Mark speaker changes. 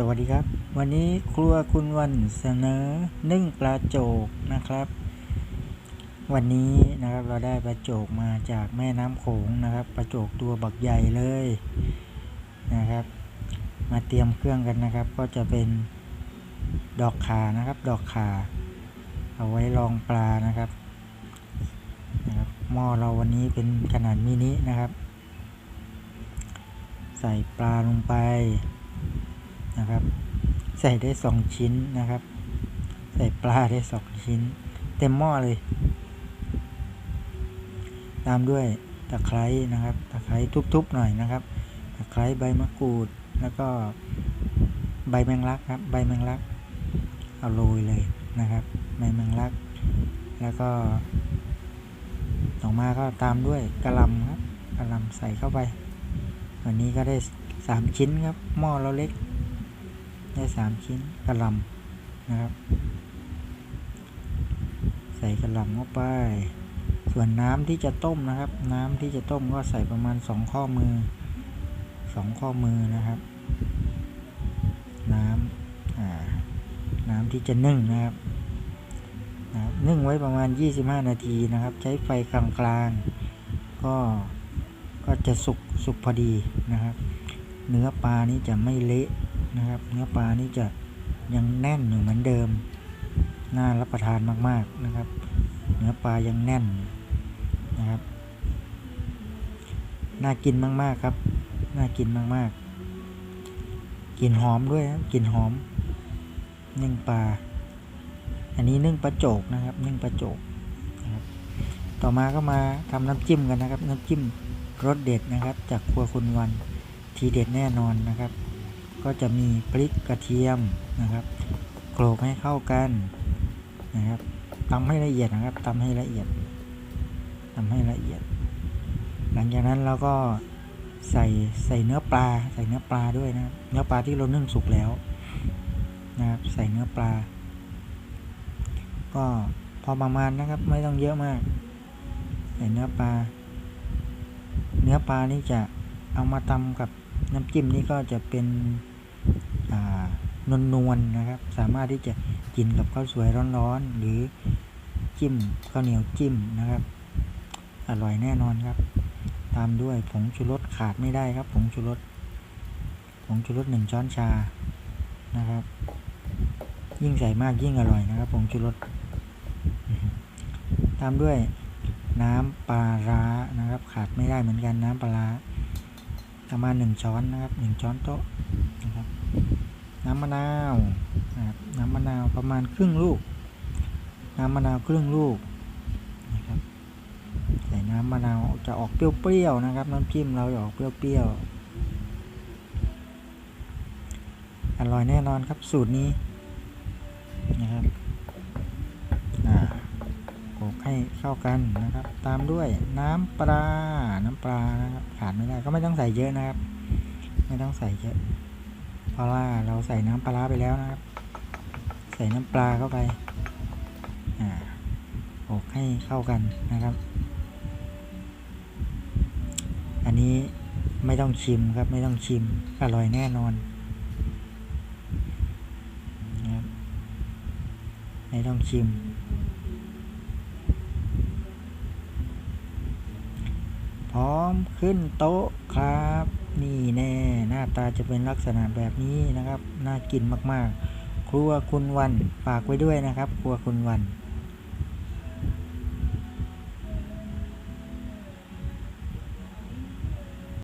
Speaker 1: สวัสดีครับ วันนี้ครัวคุณวันเสนอนึ่งปลาโจกนะครับ วันนี้นะครับเราได้ปลาโจกมาจากแม่น้ำโขงนะครับปลาโจกตัวบักใหญ่เลยนะครับ มาเตรียมเครื่องกันนะครับ ก็จะเป็นดอกขานะครับ ดอกขาเอาไว้รองปลานะครับนะครับหม้อเราวันนี้เป็นขนาดมินินะครับ ใส่ปลาลงไป นะครับ ใส่ได้สองชิ้นนะครับ ใส่ปลาได้สองชิ้น เต็มหม้อเลย ตามด้วยตะไคร้นะครับ ตะไคร้ทุบๆหน่อยนะครับ ตะไคร้ใบมะกรูดแล้วก็ใบแมงลักครับ ใบแมงลัก เอาโรยเลยนะครับ ใบแมงลัก แล้วก็ต่อมาก็ตามด้วยกระลำครับกระลำใส่เข้าไป วันนี้ก็ได้สามชิ้นครับ หม้อเราเล็ก ได้สามชิ้นกระหลำนะครับ ใส่กระหลำเข้าไป ส่วนน้ำที่จะต้มนะครับ น้ำที่จะต้มก็ใส่ประมาณสองข้อมือสองข้อมือนะครับ น้ำน้ำที่จะนึ่งนะครับนะครับนึ่งไว้ประมาณ 25 นาทีนะครับ ใช้ไฟกลางๆ ก็ก็จะสุกสุกพอดีนะครับ เนื้อปลานี่จะไม่เละ นะครับ เนื้อปลานี่จะยังแน่นอยู่เหมือนเดิม น่ารับประทานมาก ๆนะครับ เนื้อปลายังแน่นนะครับ น่ากินมาก ๆ ครับ น่ากินมาก ๆกลิ่นหอมด้วยครับกลิ่นหอม นึ่งปลา อันนี้นึ่งปลาโจกนะครับ นึ่งปลาโจกนะครับ ต่อมาก็มาทำน้ำจิ้มกันนะครับ น้ำจิ้มรสเด็ดนะครับ จากครัวคุณวันทีเด็ดแน่นอนนะครับ ก็จะมีพริกกระเทียมนะครับโขลกให้เข้ากันนะครับตำให้ละเอียดนะครับตำให้ละเอียดตำให้ละเอียด หลังจากนั้นเราก็ใส่ใส่เนื้อปลา ใส่เนื้อปลาด้วยนะเนื้อปลาที่เรานึ่งสุกแล้วนะครับใส่เนื้อปลา ก็พอประมาณนะครับ ไม่ต้องเยอะมาก ใส่เนื้อปลา เนื้อปลานี่จะเอามาตำกับน้ำจิ้มนี่ก็จะเป็น นวลนวลๆนะครับ สามารถที่จะกินกับข้าวสวยร้อนๆ หรือจิ้มข้าวเหนียวจิ้มนะครับ อร่อยแน่นอนครับ ตามด้วยผงชูรสขาดไม่ได้ครับ ผงชูรสผงชูรสหนึ่งช้อนชานะครับ ยิ่งใส่มากยิ่งอร่อยนะครับผงชูรสตามด้วยน้ำปลาร้านะครับ ขาดไม่ได้เหมือนกันน้ำปลาร้า ประมาณหนึ่งช้อนนะครับหนึ่งช้อนโต๊ะนะครับน้ำมะนาวนะครับน้ำมะนาวประมาณครึ่งลูก น้ำมะนาวครึ่งลูกนะครับใส่น้ำมะนาวจะออกเปรี้ยวๆนะครับน้ำจิ้มเราจะออกเปรี้ยวๆอร่อยแน่นอนครับสูตรนี้นะครับ โขกให้เข้ากันนะครับ ตามด้วยน้ำปลา น้ำปลานะครับขาดไม่ได้ก็ไม่ต้องใส่เยอะนะครับ ไม่ต้องใส่เยอะเพราะว่าเราใส่น้ำปลาร้าไปแล้วนะครับ ใส่น้ำปลาเข้าไปอ่าโขกให้เข้ากันนะครับ อันนี้ไม่ต้องชิมครับ ไม่ต้องชิมอร่อยแน่นอนนะครับไม่ต้องชิม พร้อมขึ้นโต๊ะครับ นี่แน่หน้าตาจะเป็นลักษณะแบบนี้นะครับ น่ากินมากๆ ครัวคุณวันฝากไว้ด้วยนะครับ ครัวคุณวัน